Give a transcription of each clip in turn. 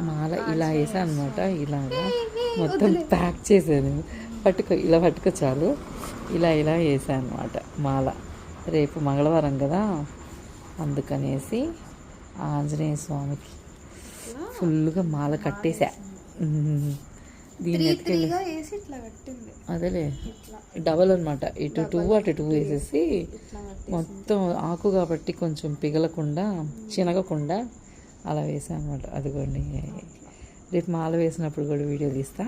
మాల ఇలా వేసాను అనమాట ఇలాగా మొత్తం ప్యాక్ చేశాను. పట్టుకో ఇలా పట్టుకో చాలు. ఇలా ఇలా వేసాను అనమాట మాల. రేపు మంగళవారం కదా అందుకనేసి ఆంజనేయ స్వామికి ఫుల్గా మాల కట్టేసా. దీన్ని వేసి అదేలే. డబల్ అనమాట ఇటు టూ అటు టూ వేసేసి మొత్తం ఆకు కాబట్టి కొంచెం పిగలకుండా చినగకుండా అలా వేసాను అనమాట అదిగోండి. రేపు మాల వేసినప్పుడు కూడా వీడియో తీస్తా.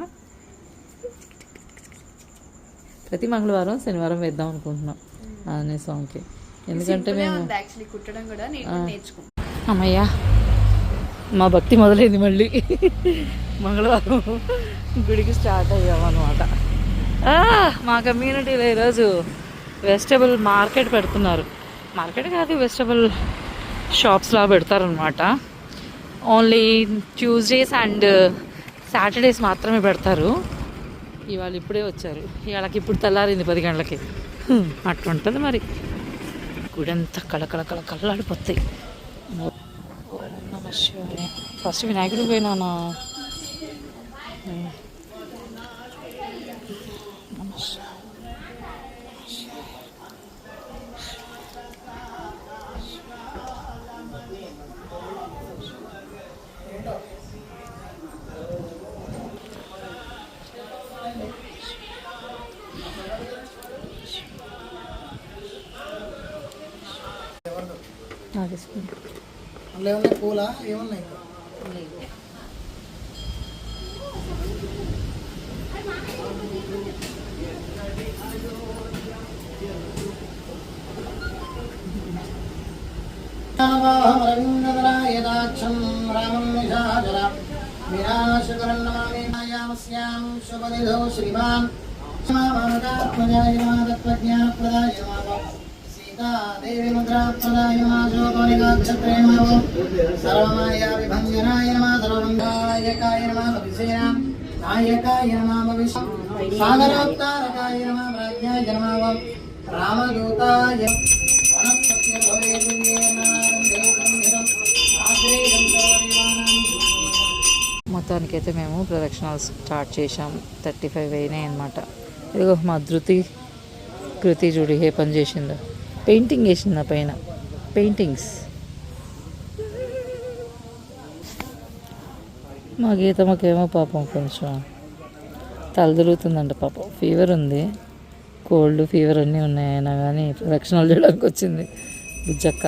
ప్రతి మంగళవారం శనివారం వేద్దాం అనుకుంటున్నాం ఆంజనేయ స్వామికి ఎందుకంటే మేము అమ్మయ్యా మా భక్తి మొదలైంది మళ్ళీ. మంగళవారం గుడికి స్టార్ట్ అయ్యామన్నమాట. మా కమ్యూనిటీలో ఈరోజు వెజిటబుల్ మార్కెట్ పెడుతున్నారు. మార్కెట్ కాదు వెజిటబుల్ షాప్స్లా పెడతారనమాట ఓన్లీ ట్యూస్డేస్ అండ్ సాటర్డేస్ మాత్రమే పెడతారు. ఇవాళ ఇప్పుడే వచ్చారు. ఇవాళకి ఇప్పుడు తెల్లారింది పది గంటలకి. అట్లుంటుంది మరి. గుడంతా కళకళ కళ కళ్ళాడిపోతాయి ఫస్ట్ వినాయకుడికి పోయినానా? నమస్కారం శివాయ. నాగేశ్వరుడు. అందులో ఏమన్నా పూలా ఏమన్నాయి రవీంద్రదరాయదాక్షం రామం నిశాచర వినాశకరం నమామి మాయావస్యాం శుభనిధౌ శ్రీమాన్ మామదాత్మజాయ నమః రామదూతాయ మొత్తానికైతే మేము ప్రదక్షిణాలు స్టార్ట్ చేసాం థర్టీ ఫైవ్ అయినాయి అనమాట ఇదిగో మా ధృతి కృతి చూడు ఏ పని చేసిందో. పెయింటింగ్ వేసిన నా పైన. పెయింటింగ్స్. మా గీతమ్మకేమో పాపం కొంచెం తలదిరుగుతుందంట పాపం. ఫీవర్ ఉంది. కోల్డ్ ఫీవర్ అన్నీ ఉన్నాయి అయినా కానీ రక్షణలు చేయడానికి వచ్చింది. బుజ్జక్క.